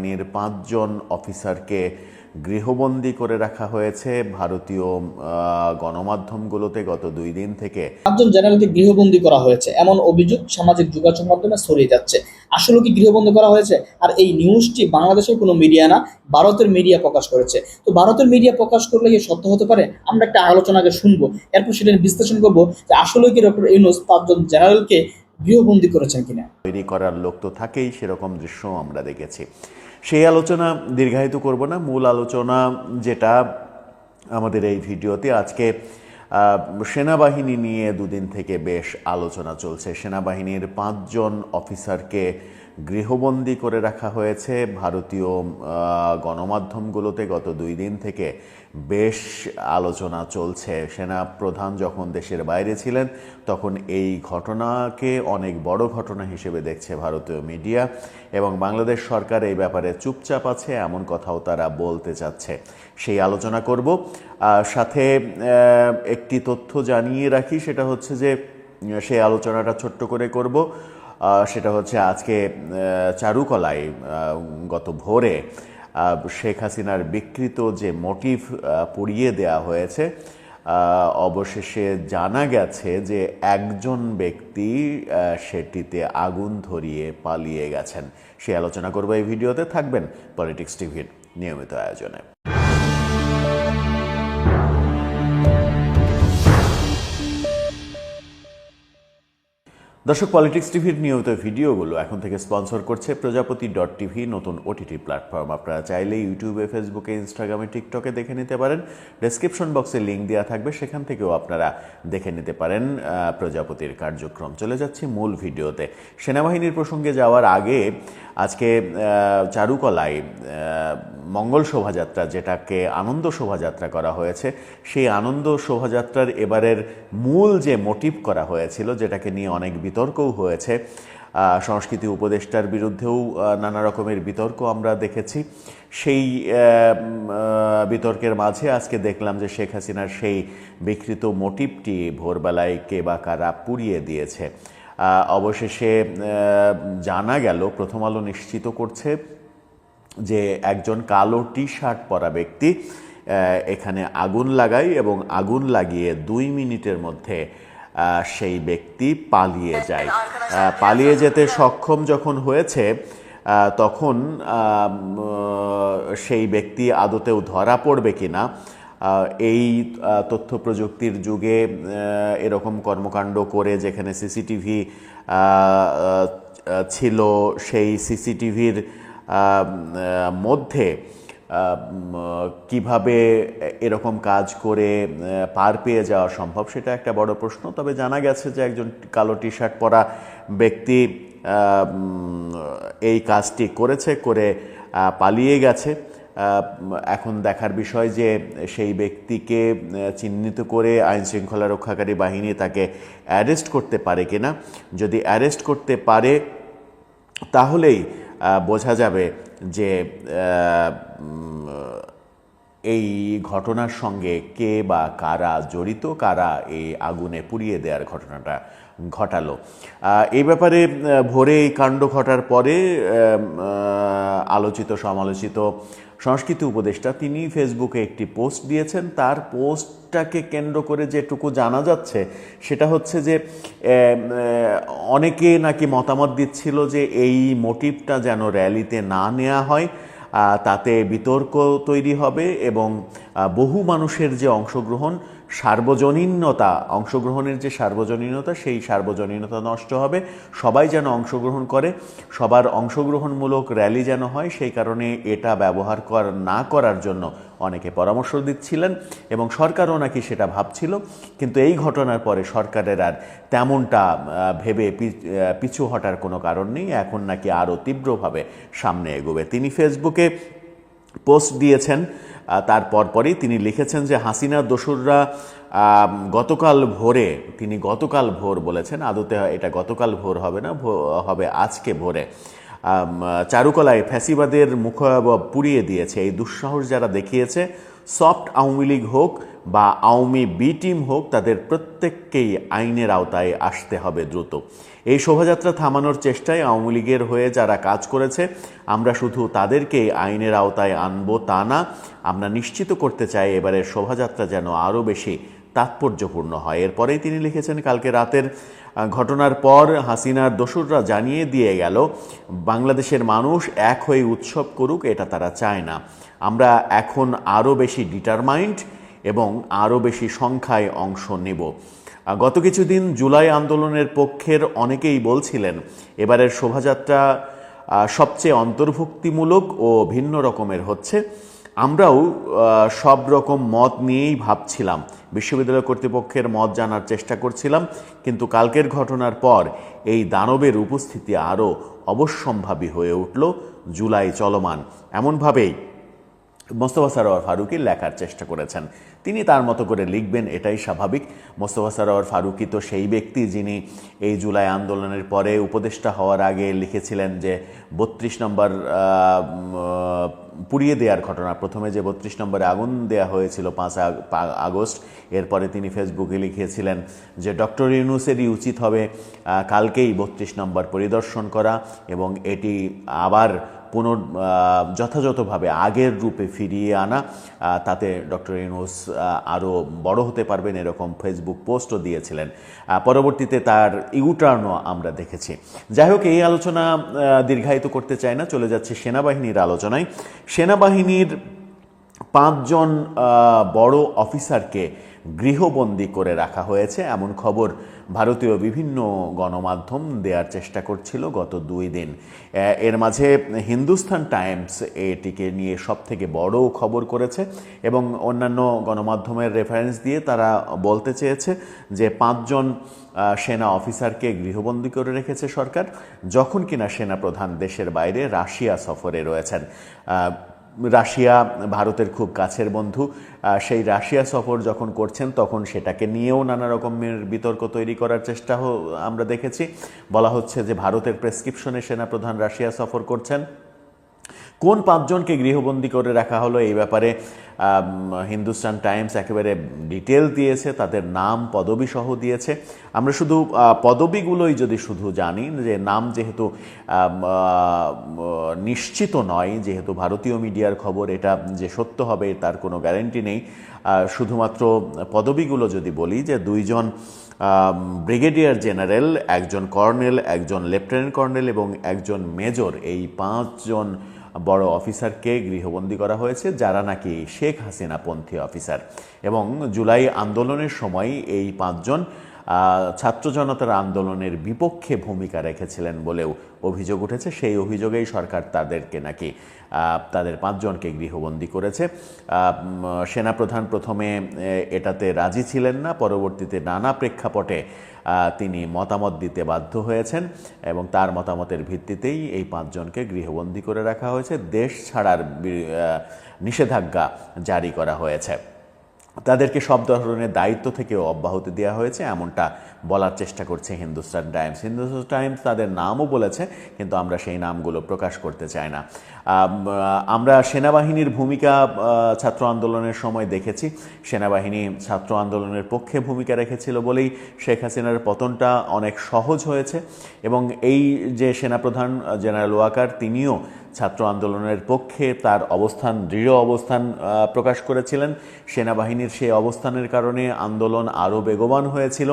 বাহিনীর পাঁচজন অফিসারকে গৃহবন্দী করে রাখা হয়েছে ভারতীয় গণমাধ্যমগুলোতে গত দুই দিন থেকে। পাঁচজন জেনারেলকে গৃহবন্দী করা হয়েছে। এমন অভিযোগ সামাজিক যোগাযোগ মাধ্যমে ছড়িয়ে যাচ্ছে। আসলে কি গৃহবন্দী করা হয়েছে? আর এই নিউজটি বাংলাদেশের কোনো মিডিয়া না ভারতের মিডিয়া প্রকাশ করেছে। তো ভারতের মিডিয়া প্রকাশ করলে কি সত্য হতে পারে? আমরা একটা আলোচনাকে শুনব। এরপর সেটা বিশ্লেষণ করব যে আসলে কি ডক্টর ইউনুস পাঁচজন জেনারেলকে গৃহবন্দী করেছেন কিনা। তৈরি করার লোক তো থাকেই সেরকম দৃশ্য আমরা দেখেছি। সেই আলোচনা দীর্ঘায়িত করব না। মূল আলোচনা যেটা আমাদের এই ভিডিওতে আজকে সেনাবাহিনী নিয়ে দুদিন থেকে বেশ আলোচনা চলছে। সেনাবাহিনীর পাঁচজন অফিসারকে গৃহবন্দী করে রাখা হয়েছে। ভারতীয় গণমাধ্যমগুলোতে গত দুই দিন থেকে বেশ আলোচনা চলছে। সেনা প্রধান যখন দেশের বাইরে ছিলেন, তখন এই ঘটনাকে অনেক বড় ঘটনা হিসেবে দেখছে ভারতীয় মিডিয়া এবং বাংলাদেশ সরকার এই ব্যাপারে চুপচাপ আছে, এমন কথাও তারা বলতে চাচ্ছে। সেই আলোচনা করব। সাথে একটি তথ্য জানিয়ে রাখি, সেটা হচ্ছে যে সেই আলোচনাটা ছোট্ট করে করব। সেটা হচ্ছে আজকে চারুকলায় গত ভোরে শেখ হাসিনার বিকৃত যে মোটিভ পুড়িয়ে দেয়া হয়েছে অবশেষে জানা গেছে যে একজন ব্যক্তি সেটিতে আগুন ধরিয়ে পালিয়ে গেছেন। সে আলোচনা করব এই ভিডিওতে, থাকবেন পলিটিক্স টিভির নিয়মিত আয়োজনে। দর্শক পলিটিক্স টিভির নিয়মিত ভিডিওগুলো এখন থেকে স্পন্সর করছে প্রজাপতি ডট টিভি, নতুন ওটিটি প্ল্যাটফর্ম। আপনারা চাইলে ইউটিউবে, ফেসবুকে ইনস্টাগ্রামে টিকটকে দেখে নিতে পারেন। ডেসক্রিপশন বক্সে লিঙ্ক দেওয়া থাকবে, সেখান থেকেও আপনারা দেখে নিতে পারেন প্রজাপতির কার্যক্রম। চলে যাচ্ছি মূল ভিডিওতে। সেনাবাহিনীর প্রসঙ্গে যাওয়ার আগে আজকে চারুকলায় মঙ্গল শোভাযাত্রা যেটাকে আনন্দ শোভাযাত্রা করা হয়েছে, সেই আনন্দ শোভাযাত্রার এবারের মূল যে মোটিভ করা হয়েছিল, যেটাকে নিয়ে অনেক বিতর্কও হয়েছে সংস্কৃতি উপদেষ্টার বিরুদ্ধেও নানা রকমের বিতর্ক আমরা দেখেছি। সেই বিতর্কের মাঝে আজকে দেখলাম যে শেখ হাসিনার সেই বিকৃত মোটিভটি ভোরবেলায় কে বা কারা পুড়িয়ে দিয়েছে। অবশেষে জানা গেল, প্রথম আলো নিশ্চিত করছে যে একজন কালো টি শার্ট পরা ব্যক্তি এখানে আগুন লাগায় এবং আগুন লাগিয়ে দুই মিনিটের মধ্যে সেই ব্যক্তি পালিয়ে যায়। পালিয়ে যেতে সক্ষম যখন হয়েছে তখন সেই ব্যক্তি আদতেও ধরা পড়বে কিনা এই তথ্য প্রযুক্তির যুগে এরকম কর্মকাণ্ড করে যেখানে সিসিটিভি ছিল, সেই সিসিটিভির মধ্যে কীভাবে এরকম কাজ করে পার পেয়ে যাওয়া সম্ভব, সেটা একটা বড় প্রশ্ন। তবে জানা গেছে যে একজন কালো টি শার্ট পরা ব্যক্তি এই কাজটি করেছে, করে পালিয়ে গেছে। এখন দেখার বিষয় যে সেই ব্যক্তিকে চিহ্নিত করে আইন শৃঙ্খলা রক্ষাকারী বাহিনী তাকে অ্যারেস্ট করতে পারে কিনা, যদি অ্যারেস্ট করতে পারে, তাহলেই বোঝা যাবে যে এই ঘটনার সঙ্গে কে বা কারা জড়িত, কারা এই আগুনে পুড়িয়ে দেওয়ার ঘটনাটা ঘটালো। এই ব্যাপারে ভোরে এই কাণ্ড ঘটার পরে আলোচিত, সমালোচিত সংস্কৃতি উপদেষ্টা তিনি ফেসবুকে একটি পোস্ট দিয়েছেন। তার পোস্টটাকে কেন্দ্র করে যেটুকু জানা যাচ্ছে, সেটা হচ্ছে যে অনেকে নাকি মতামত দিচ্ছিল যে এই মোটিভটা যেন র্যালিতে না নেওয়া হয়। তাতে বিতর্ক তৈরি হবে এবং বহু মানুষের যে অংশগ্রহণ সার্বজনীনতা, অংশগ্রহণের যে সার্বজনীনতা, সেই সার্বজনীনতা নষ্ট হবে। সবাই যেন অংশগ্রহণ করে, সবার অংশগ্রহণমূলক র্যালি যেন হয়, সেই কারণে এটা ব্যবহার কর, না করার জন্য অনেকে পরামর্শ দিচ্ছিলেন এবং সরকারও নাকি সেটা ভাবছিল। কিন্তু এই ঘটনার পরে সরকারের আর তেমনটা ভেবে পিছু হটার কোনো কারণ নেই। এখন নাকি আরও তীব্রভাবে সামনে এগোবে। তিনি ফেসবুকে পোস্ট দিয়েছেন তার পরপরই তিনি লিখেছেন যে হাসিনা দোসুররা গতকাল ভোরে, তিনি গতকাল ভোর বলেছেন, আদতে এটা গতকাল ভোর হবে না হবে আজকে ভোরে চারুকলায় ফ্যাসিবাদের মুখ পুড়িয়ে দিয়েছে। এই দুঃসাহস যারা দেখিয়েছে, সফট আওয়ামী লীগ হোক বা আওয়ামী বি টিম হোক, তাদের প্রত্যেককেই আইনের আওতায় আসতে হবে দ্রুত। এই শোভাযাত্রা থামানোর চেষ্টায় আওয়ামী লীগের হয়ে যারা কাজ করেছে, আমরা শুধু তাদেরকেই আইনের আওতায় আনব তা না, আমরা নিশ্চিত করতে চাই এবারের শোভাযাত্রা যেন আরও বেশি তাৎপর্যপূর্ণ হয়। এরপরেই তিনি লিখেছেন, কালকে রাতের ঘটনার পর হাসিনার দোসররা জানিয়ে দিয়ে গেল, বাংলাদেশের মানুষ এক হয়ে উৎসব করুক, এটা তারা চায় না। আমরা এখন আরও বেশি ডিটারমাইন্ড এবং আরও বেশি সংখ্যায় অংশ নেব। গত কিছুদিন জুলাই আন্দোলনের পক্ষের অনেকেই বলছিলেন, এবারের শোভাযাত্রা সবচেয়ে অন্তর্ভুক্তিমূলক ও ভিন্ন রকমের হচ্ছে। আমরাও সব রকম মত নিয়েই ভাবছিলাম। বিশ্ববিদ্যালয় কর্তৃপক্ষের মত জানার চেষ্টা করছিলাম, কিন্তু কালকের ঘটনার পর এই দানবের উপস্থিতি আরও অবশ্যম্ভাবী হয়ে উঠল জুলাই চলমান। এমনভাবেই মোস্তফা সারোয়ার ফারুকি লেখার চেষ্টা করেছেন। তিনি তার মতো করে লিখবেন, এটাই স্বাভাবিক। মোস্তফা সারোয়ার ফারুকি তো সেই ব্যক্তি যিনি এই জুলাই আন্দোলনের পরে উপদেষ্টা হওয়ার আগে লিখেছিলেন যে, বত্রিশ নম্বর পুড়িয়ে দেওয়ার ঘটনা। প্রথমে যে বত্রিশ নম্বরে আগুন দেয়া হয়েছিল পাঁচ আগস্ট, এরপরে তিনি ফেসবুকে লিখেছিলেন যে, ডক্টর ইউনুসেরই উচিত হবে কালকেই বত্রিশ নম্বর পরিদর্শন করা এবং এটি আবার পুনর যথাযথভাবে আগের রূপে ফিরিয়ে আনা তাতে ডক্টর ইউনুস আরও বড় হতে পারবেন এরকম ফেসবুক পোস্টও দিয়েছিলেন। পরবর্তীতে তার ইউটার্নও আমরা দেখেছি। যাই হোক, এই আলোচনা দীর্ঘায়িত করতে চাই না, চলে যাচ্ছে সেনাবাহিনীর আলোচনায়। সেনাবাহিনীর পাঁচজন বড় অফিসারকে গৃহবন্দী করে রাখা হয়েছে। এমন খবর ভারতীয় বিভিন্ন গণমাধ্যম দেওয়ার চেষ্টা করছিল গত দুই দিন। এর মাঝে হিন্দুস্তান টাইমস এটিকে নিয়ে সব থেকে বড় খবর করেছে এবং অন্যান্য গণমাধ্যমের রেফারেন্স দিয়ে তারা বলতে চেয়েছে যে পাঁচজন সেনা অফিসারকে গৃহবন্দী করে রেখেছে সরকার, যখন কিনা সেনা প্রধান দেশের বাইরে রাশিয়া সফরে রয়েছেন। রাশিয়া ভারতের খুব কাছের বন্ধু সেই রাশিয়া সফর যখন করছেন তখন সেটাকে নিয়েও নানা রকমের বিতর্ক তৈরি করার চেষ্টা আমরা দেখেছি। বলা হচ্ছে যে ভারতের প্রেসক্রিপশনে সেনাপ্রধান রাশিয়া সফর করছেন। কোন পাঁচজনকে গৃহবন্দী করে রাখা হলো এই ব্যাপারে হিন্দুস্তান টাইমস একেবারে ডিটেল দিয়েছে, তাদের নাম পদবি সহ দিয়েছে। আমরা শুধু পদবিগুলোই যদি শুধু জানি, যে নাম যেহেতু নিশ্চিত নয়, যেহেতু ভারতীয় মিডিয়ার খবর, এটা যে সত্য হবে তার কোনো গ্যারেন্টি নেই। শুধুমাত্র পদবিগুলো যদি বলি, যে দুইজন ব্রিগেডিয়ার জেনারেল, একজন কর্নেল, একজন লেফটেন্যান্ট কর্নেল এবং একজন মেজর, এই পাঁচজন বড় অফিসারকে গৃহবন্দী করা হয়েছে, যারা নাকি শেখ হাসিনা পন্থী অফিসার। এবং জুলাই আন্দোলনের সময় এই পাঁচজন ছাত্র জনতার আন্দোলনের বিপক্ষে ভূমিকা রেখেছিলেন বলেও অভিযোগ উঠেছে। সেই অভিযোগেই সরকার তাদেরকে নাকি তাদের পাঁচজনকে গৃহবন্দী করেছে। সেনাপ্রধান প্রথমে এটাতে রাজি ছিলেন না, পরবর্তীতে নানা প্রেক্ষাপটে তিনি মতামত দিতে বাধ্য হয়েছেন এবং তার মতামতের ভিত্তিতেই এই পাঁচজনকে গৃহবন্দী করে রাখা হয়েছে। দেশ ছাড়ার নিষেধাজ্ঞা জারি করা হয়েছে। তাদেরকে সব ধরনের দায়িত্ব থেকেও অব্যাহতি দেওয়া হয়েছে, এমনটা বলার চেষ্টা করছে হিন্দুস্তান টাইমস। হিন্দুস্তান টাইমস তাদের নামও বলেছে, কিন্তু আমরা সেই নামগুলো প্রকাশ করতে চাই না। আমরা সেনাবাহিনীর ভূমিকা ছাত্র আন্দোলনের সময় দেখেছি। সেনাবাহিনী ছাত্র আন্দোলনের পক্ষে ভূমিকা রেখেছিল বলেই শেখ হাসিনার পতনটা অনেক সহজ হয়েছে এবং এই যে সেনাপ্রধান জেনারেল ওয়াকার, তিনিও ছাত্র আন্দোলনের পক্ষে তার অবস্থান, দৃঢ় অবস্থান প্রকাশ করেছিলেন। সেনাবাহিনীর সেই অবস্থানের কারণে আন্দোলন আরও বেগবান হয়েছিল।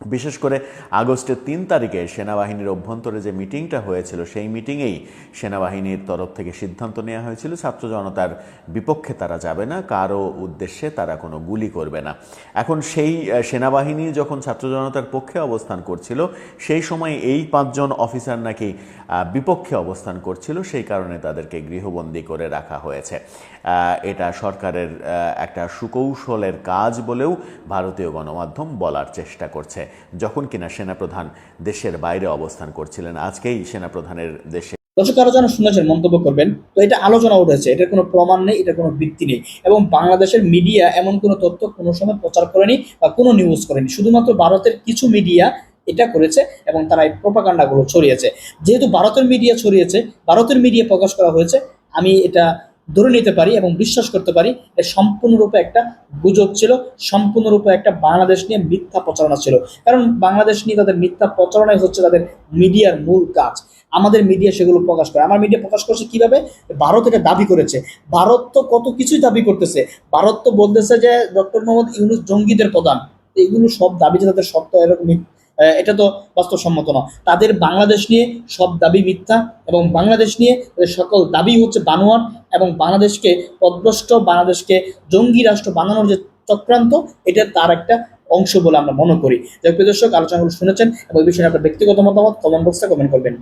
বিশেষ করে আগস্টের তিন তারিখে সেনাবাহিনীর অভ্যন্তরে যে মিটিংটা হয়েছিল, সেই মিটিংয়েই সেনাবাহিনীর তরফ থেকে সিদ্ধান্ত নেওয়া হয়েছিল, ছাত্র জনতার বিপক্ষে তারা যাবে না কারও উদ্দেশ্যে তারা কোনো গুলি করবে না। এখন সেই সেনাবাহিনী যখন ছাত্র জনতার পক্ষে অবস্থান করছিল, সেই সময় এই পাঁচজন অফিসার নাকি বিপক্ষে অবস্থান করছিল, সেই কারণে তাদেরকে গৃহবন্দী করে রাখা হয়েছে। এটা সরকারের একটা সুকৌশলের কাজ বলেও ভারতীয় গণমাধ্যম বলার চেষ্টা করছে। যখন কিনা সেনাপ্রধান দেশের বাইরে অবস্থান করছিলেন, আজকেই সেনাপ্রধানের দেশে দর্শক আরও যেন শুনেছেন, মন্তব্য করবেন। তো এটা আলোচনা উঠেছে, এটার কোনো প্রমাণ নেই, এটার কোনো ভিত্তি নেই। এবং বাংলাদেশের মিডিয়া এমন কোনো তথ্য কোনো সময় প্রচার করেনি বা কোনো নিউজ করেনি। শুধুমাত্র ভারতের কিছু মিডিয়া এটা করেছে এবং তারা এই প্রোপাগান্ডাগুলো ছড়িয়েছে। যেহেতু ভারতের মিডিয়া ছড়িয়েছে, ভারতের মিডিয়া প্রকাশ করা হয়েছে, আমি এটা ধরে নিতে পারি এবং বিশ্বাস করতে পারি এটা সম্পূর্ণরূপে একটা গুজব ছিল, সম্পূর্ণরূপে একটা বাংলাদেশ নিয়ে মিথ্যা প্রচারণা ছিল। কারণ বাংলাদেশ নিয়ে তাদের মিথ্যা প্রচারণাই হচ্ছে তাদের মিডিয়ার মূল কাজ। আমাদের মিডিয়া সেগুলো প্রকাশ করে। আমার মিডিয়া প্রকাশ করছে কীভাবে? ভারত এটা দাবি করেছে। ভারত তো কত কিছুই দাবি করতেছে। ভারত তো বলতেছে যে ডক্টর মোহাম্মদ ইউনুস জঙ্গিদের প্রধান। এগুলো সব দাবি যে তাদের সত্য এরকম এটা তো বাস্তবসম্মত না। তাদের বাংলাদেশ নিয়ে সব দাবি মিথ্যা এবং বাংলাদেশ নিয়ে তাদের সকল দাবি হচ্ছে বানোয়ার এবং বাংলাদেশকে পদভ্রষ্ট, বাংলাদেশকে জঙ্গি রাষ্ট্র বানানোর যে চক্রান্ত, এটা তার একটা অংশ বলে আমরা মনে করি। যাই দর্শক, আলোচনাগুলো শুনেছেন এবং এই বিষয়ে আপনার ব্যক্তিগত মতামত কমেন্ট বক্সে কমেন্ট করবেন।